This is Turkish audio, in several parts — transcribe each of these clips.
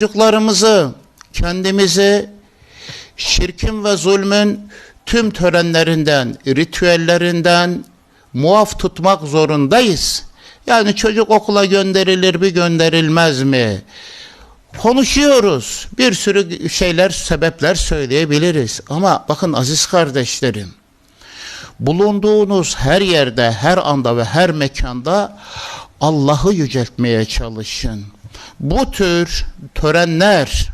Çocuklarımızı, kendimizi şirkin ve zulmün tüm törenlerinden, ritüellerinden muaf tutmak zorundayız. Yani çocuk okula gönderilir mi gönderilmez mi? Konuşuyoruz. Bir sürü şeyler, sebepler söyleyebiliriz. Ama bakın aziz kardeşlerim, bulunduğunuz her yerde, her anda ve her mekanda Allah'ı yüceltmeye çalışın. Bu tür törenler,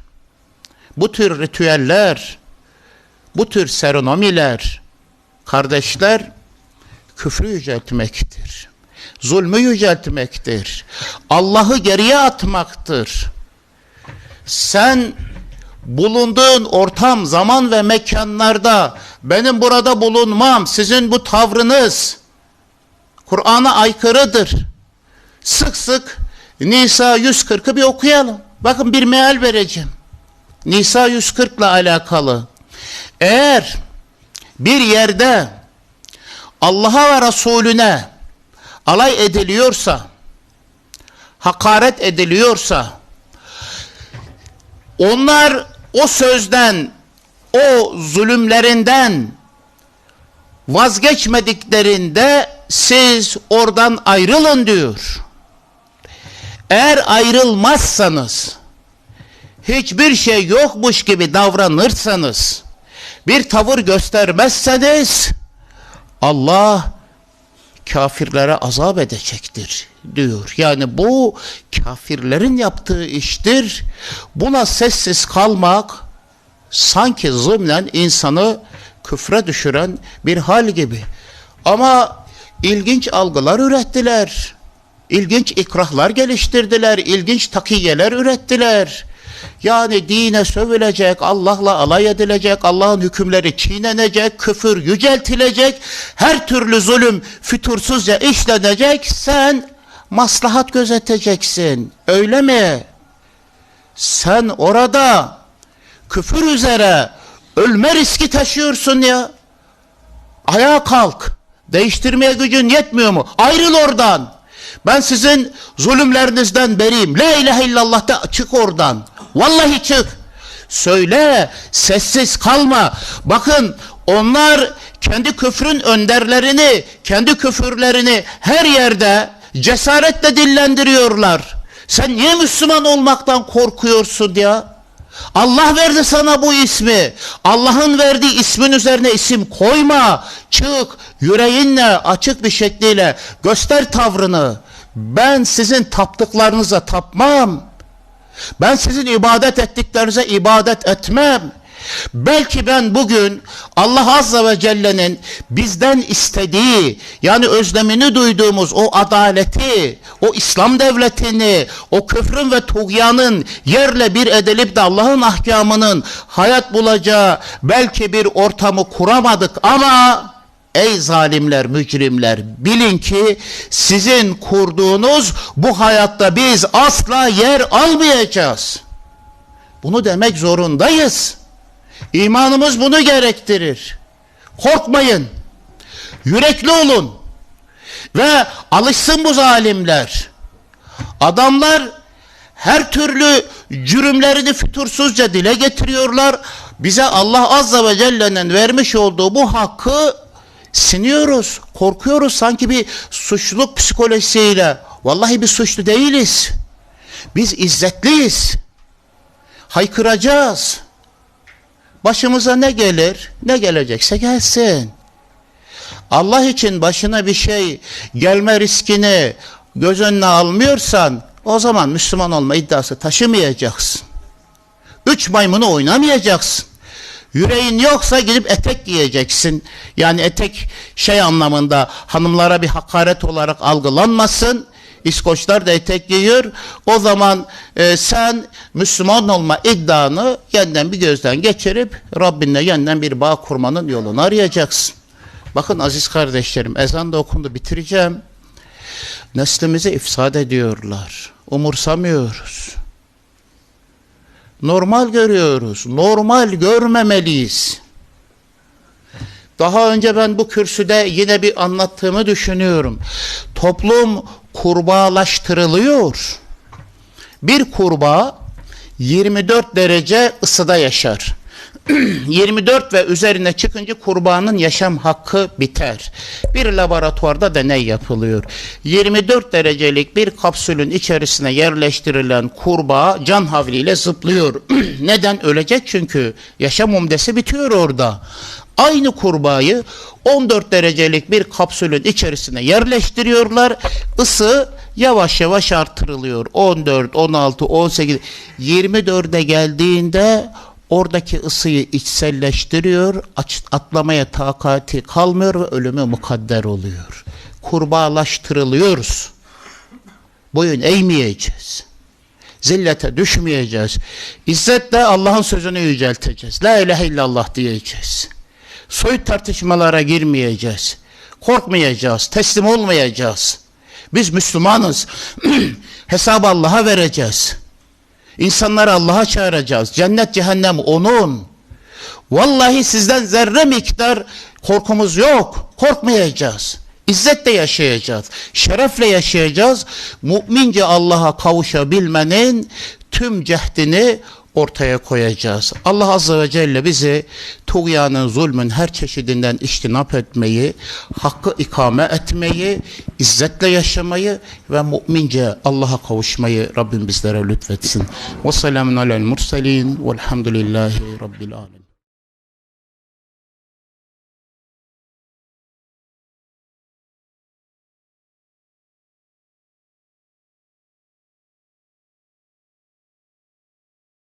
bu tür ritüeller, bu tür serenomiler, kardeşler, küfrü yüceltmektir. Zulmü yüceltmektir. Allah'ı geriye atmaktır. Sen bulunduğun ortam, zaman ve mekanlarda benim burada bulunmam, sizin bu tavrınız Kur'an'a aykırıdır. Sık sık Nisa 140'ı bir okuyalım. Bakın bir meal vereceğim. Nisa 140 ile alakalı. Eğer bir yerde Allah'a ve Resulüne alay ediliyorsa, hakaret ediliyorsa, onlar o sözden, o zulümlerinden vazgeçmediklerinde siz oradan ayrılın diyor. Eğer ayrılmazsanız, hiçbir şey yokmuş gibi davranırsanız, bir tavır göstermezseniz, Allah kafirlere azap edecektir diyor. Yani bu kafirlerin yaptığı iştir. Buna sessiz kalmak sanki zımnen insanı küfre düşüren bir hal gibi. Ama ilginç algılar ürettiler. İlginç ikrahlar geliştirdiler. ilginç takiyeler ürettiler. Yani dine sövülecek, Allah'la alay edilecek, Allah'ın hükümleri çiğnenecek, küfür yüceltilecek, her türlü zulüm fütursuzca işlenecek. Sen maslahat gözeteceksin. Öyle mi? Sen orada küfür üzere ölme riski taşıyorsun ya. Ayağa kalk. Değiştirmeye gücün yetmiyor mu? Ayrıl oradan. Ben sizin zulümlerinizden beriyim. La ilahe illallah da çık oradan. Vallahi çık. Söyle, sessiz kalma. Bakın onlar kendi küfrün önderlerini, kendi küfürlerini her yerde cesaretle dillendiriyorlar. Sen niye Müslüman olmaktan korkuyorsun ya? Allah verdi sana bu ismi. Allah'ın verdiği ismin üzerine isim koyma. Çık yüreğinle açık bir şekliyle göster tavrını. Ben sizin taptıklarınıza tapmam. Ben sizin ibadet ettiklerinize ibadet etmem. Belki ben bugün Allah Azze ve Celle'nin bizden istediği yani özlemini duyduğumuz o adaleti, o İslam devletini, o küfrün ve tuğyanın yerle bir edilip de Allah'ın ahkamının hayat bulacağı belki bir ortamı kuramadık ama Ey zalimler, mücrimler bilin ki sizin kurduğunuz bu hayatta biz asla yer almayacağız. Bunu demek zorundayız. İmanımız bunu gerektirir. Korkmayın. Yürekli olun. Ve alışsın bu zalimler. Adamlar her türlü cürümlerini fütursuzca dile getiriyorlar. Bize Allah Azze ve Celle'nin vermiş olduğu bu hakkı siniyoruz, korkuyoruz sanki bir suçluluk psikolojisiyle. Vallahi bir suçlu değiliz. Biz izzetliyiz. Haykıracağız. Başımıza ne gelir, ne gelecekse gelsin. Allah için başına bir şey gelme riskini göz önüne almıyorsan o zaman Müslüman olma iddiası taşımayacaksın. Üç maymunu oynamayacaksın. Yüreğin yoksa gidip etek giyeceksin. Yani etek şey anlamında hanımlara bir hakaret olarak algılanmasın. İskoçlar da etek giyiyor. O zaman e, sen Müslüman olma iddianı yeniden bir gözden geçirip Rabbinle yeniden bir bağ kurmanın yolunu arayacaksın. Bakın aziz kardeşlerim ezan da okundu bitireceğim. Neslimizi ifsad ediyorlar. Umursamıyoruz. Normal görüyoruz. Normal görmemeliyiz. Daha önce ben bu kürsüde yine bir anlattığımı düşünüyorum. Toplum kurbağalaştırılıyor. Bir kurbağa 24 derece ısıda yaşar. 24 ve üzerine çıkınca kurbanın yaşam hakkı biter. Bir laboratuvarda deney yapılıyor. 24 derecelik bir kapsülün içerisine yerleştirilen kurbağa can havliyle zıplıyor. Neden? Ölecek çünkü. Yaşam umdesi bitiyor orada. Aynı kurbağayı 14 derecelik bir kapsülün içerisine yerleştiriyorlar. Isı yavaş yavaş artırılıyor. 14, 16, 18, 24'e geldiğinde oradaki ısıyı içselleştiriyor, atlamaya takati kalmıyor ve ölümü mukadder oluyor. Kurbağalaştırılıyoruz. Boyun eğmeyeceğiz. Zillete düşmeyeceğiz. İzzetle Allah'ın sözünü yücelteceğiz. La ilahe illallah diyeceğiz. Soyut tartışmalara girmeyeceğiz. Korkmayacağız, teslim olmayacağız. Biz Müslümanız. Hesabı Allah'a vereceğiz. İnsanları Allah'a çağıracağız. Cennet cehennem onun. Vallahi sizden zerre miktar korkumuz yok. Korkmayacağız. İzzetle yaşayacağız. Şerefle yaşayacağız. Mümince Allah'a kavuşabilmenin tüm cehdini ortaya koyacağız. Allah Azze ve Celle bizi tuğyanın, zulmün her çeşidinden iştinap etmeyi, hakkı ikame etmeyi, izzetle yaşamayı ve mümince Allah'a kavuşmayı Rabbim bizlere lütfetsin. Ve selamun alel murselin velhamdülillahi rabbil alemin.